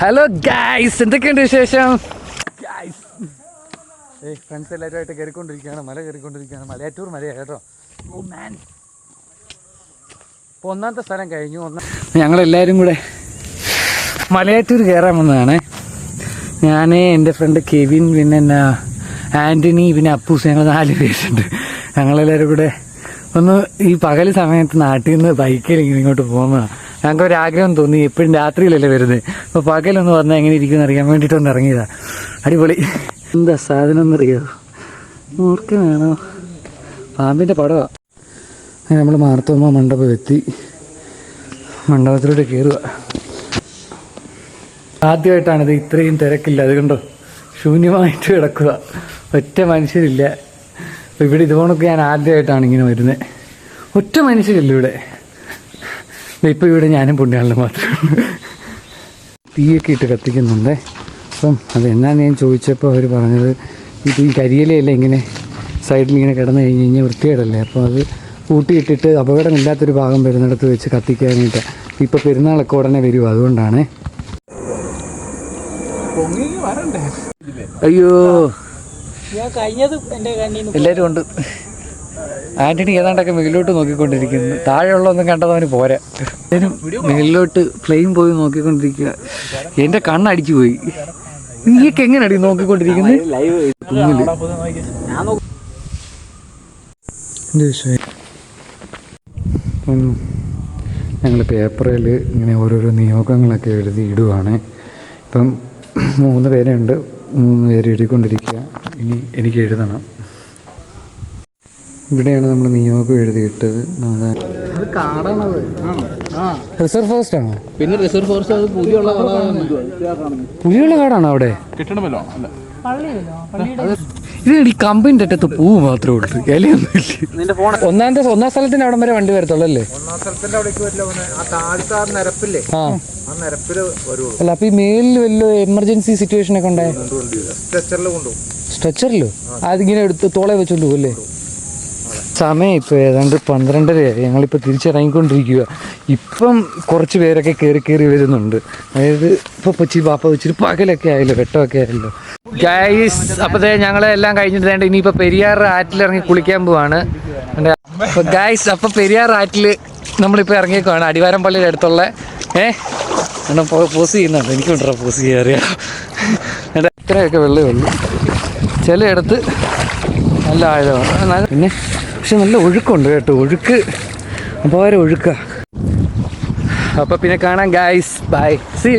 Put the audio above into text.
Hello guys എന്തൊക്കെയുണ്ട് വിശേഷം? Guys ഏയ് ഫ്രണ്ട്സ് എല്ലാവരുമായിട്ട് കയറിക്കൊണ്ടിരിക്കുകയാണ്. മല കയറിക്കൊണ്ടിരിക്കുകയാണ്. മലയാറ്റൂർ മലയാണ് കേട്ടോ. ഓ മാൻ ഇപ്പോൾ ഒന്നാമത്തെ സ്ഥലം കഴിഞ്ഞു. ഒന്നാം ഞങ്ങളെല്ലാവരും കൂടെ മലയാറ്റൂർ കയറാൻ വന്നതാണ്. ഞാൻ എന്റെ ഫ്രണ്ട് കെവിൻ പിന്നെ എന്നാ ആന്റണി പിന്നെ അപ്പൂസ് ഞങ്ങൾ നാല് പേരുണ്ട്. ഞങ്ങളെല്ലാവരും കൂടെ ഒന്ന് ഈ പകൽ സമയത്ത് നാട്ടിൽ നിന്ന് ബൈക്കിൽ ഇങ്ങനെ ഇങ്ങോട്ട് പോകുന്നതാണ് ഞങ്ങൾക്ക് ഒരു ആഗ്രഹം തോന്നി. എപ്പോഴും രാത്രിയിലല്ലേ വരുന്നത്. അപ്പോൾ പകലൊന്ന് വന്നാൽ എങ്ങനെ ഇരിക്കുമെന്ന് അറിയാൻ വേണ്ടിയിട്ടൊന്ന് ഇറങ്ങിയതാ. അടിപൊളി. എന്താ സാധനം എന്നറിയോ? മൂർക്ക വേണോ പാമ്പിന്റെ പടമാണ് നമ്മൾ മാർത്തോമ്മ മണ്ഡപം എത്തി. മണ്ഡപത്തിലൂടെ കയറുക ആദ്യമായിട്ടാണിത് ഇത്രയും തിരക്കില്ല. അതുകൊണ്ടോ ശൂന്യമായിട്ട് കിടക്കുക. ഒറ്റ മനുഷ്യരില്ല. ഇവിടെ ഇതുപോലൊക്കെ ഞാൻ ആദ്യമായിട്ടാണ് ഇങ്ങനെ വരുന്നത്. ഒറ്റ മനുഷ്യരില്ല ഇവിടെ. ഇപ്പോൾ ഇവിടെ ഞാനും പുണ്യാളിനും മാത്രമേ ഉള്ളൂ. തീയൊക്കെ ഇട്ട് കത്തിക്കുന്നുണ്ട്. അപ്പം അത് എന്നാന്ന് ഞാൻ ചോദിച്ചപ്പോൾ അവർ പറഞ്ഞത് ഇത് ഈ കരിയിലയല്ല ഇങ്ങനെ സൈഡിൽ ഇങ്ങനെ കിടന്നു കഴിഞ്ഞ് കഴിഞ്ഞാൽ വൃത്തികേടല്ലേ? അപ്പോൾ അത് കൂട്ടിയിട്ടിട്ട് അപകടമില്ലാത്തൊരു ഭാഗം വരുന്നിടത്ത് വെച്ച് കത്തിക്കാനായിട്ട് ഇപ്പോൾ പെരുന്നാളൊക്കെ ഉടനെ വരും അതുകൊണ്ടാണ്. അയ്യോ. എല്ലാവരും ഉണ്ട്. ആന്റണി ഏതാണ്ടൊക്കെ മുകളിലോട്ട് നോക്കിക്കൊണ്ടിരിക്കുന്നു. താഴെയുള്ളതൊന്നും കണ്ടതവന് പോരാ. എല്ലാവരും മുകളിലോട്ട് ഫ്ലെയിം പോയി നോക്കിക്കൊണ്ടിരിക്കുക. എന്റെ കണ്ണടിച്ചു പോയി. നീയൊക്കെ ഈ നോക്കിക്കൊണ്ടിരിക്കുന്നത് ഞങ്ങൾ പേപ്പറിൽ ഇങ്ങനെ ഓരോരോ നിയോഗങ്ങളൊക്കെ എഴുതി ഇടുവാണ്. ഇപ്പം മൂന്ന് പേരുണ്ട്. മൂന്ന് പേര് എഴുതിക്കൊണ്ടിരിക്കുക. ഇനി എനിക്ക് എഴുതണം. ഇവിടെയാണ് നമ്മൾ നിയോഗം എഴുതിയിട്ടത്. റിസർവ് ഫോറസ്റ്റ് ആണോ? പിന്നെ റിസർവ് ഫോറസ്റ്റ് അത് പുലിയുള്ള പുലിയുള്ള കാടാണോ അവിടെ? കിട്ടണമല്ലോ അല്ല. ഇത് ഈ കമ്പിന്റെ അറ്റത്ത് പൂ മാത്രമേ ഉള്ളൂ. ഇലയൊന്നും ഇല്ല ഒന്നാമത്തെ ഒന്നാം സ്ഥലത്തിന് അവിടം വരെ വണ്ടി വരത്തുള്ളൂ അല്ലേ? അല്ല അപ്പൊ ഈ മേലിൽ വല്ല എമർജൻസി സിറ്റുവേഷൻ ഒക്കെ ഉണ്ടായ? സ്ട്രെച്ചറിലോ അതിങ്ങനെ എടുത്ത് തോളെ വെച്ചോണ്ട് പോകല്ലേ സമയം ഇപ്പോൾ ഏതാണ്ട് പന്ത്രണ്ടരയായി ഞങ്ങളിപ്പോൾ തിരിച്ചിറങ്ങിക്കൊണ്ടിരിക്കുക ഇപ്പം കുറച്ച് പേരൊക്കെ കയറി കയറി വരുന്നുണ്ട്. അതായത് ഇപ്പോൾ കൊച്ചി പാപ്പ വെച്ചിട്ട് പകലൊക്കെ ആയല്ലോ വെട്ടമൊക്കെ ആയല്ലോ. ഗൈസ് അപ്പോഴത്തെ ഞങ്ങളെ എല്ലാം കഴിഞ്ഞിട്ട് വേണ്ട ഇനിയിപ്പോൾ പെരിയാർ ആറ്റിലിറങ്ങി കുളിക്കാൻ പോവാണ്. അപ്പോൾ ഗൈസ് അപ്പോൾ പെരിയാർ ആറ്റിൽ നമ്മളിപ്പോൾ ഇറങ്ങിയേക്കുവാണ്. അടിവാരം പള്ളിയുടെ അടുത്തുള്ള ഏഹ് പോസ് ചെയ്യുന്നുണ്ട്. എനിക്ക് കൊണ്ടുവരാ പോസ് ചെയ്യാൻ അറിയാം എന്നിട്ട് ഇത്രയൊക്കെ വെള്ളമേ ഉള്ളൂ. ചിലയിടത്ത് നല്ല ആഴമാണ്. പിന്നെ പക്ഷെ നല്ല ഒഴുക്കുണ്ട് കേട്ടോ. ഒഴുക്ക് അപ്പോൾ ഒഴുക്കാണ് അപ്പോൾ പിന്നെ കാണാം ഗായ്സ് ബൈ സി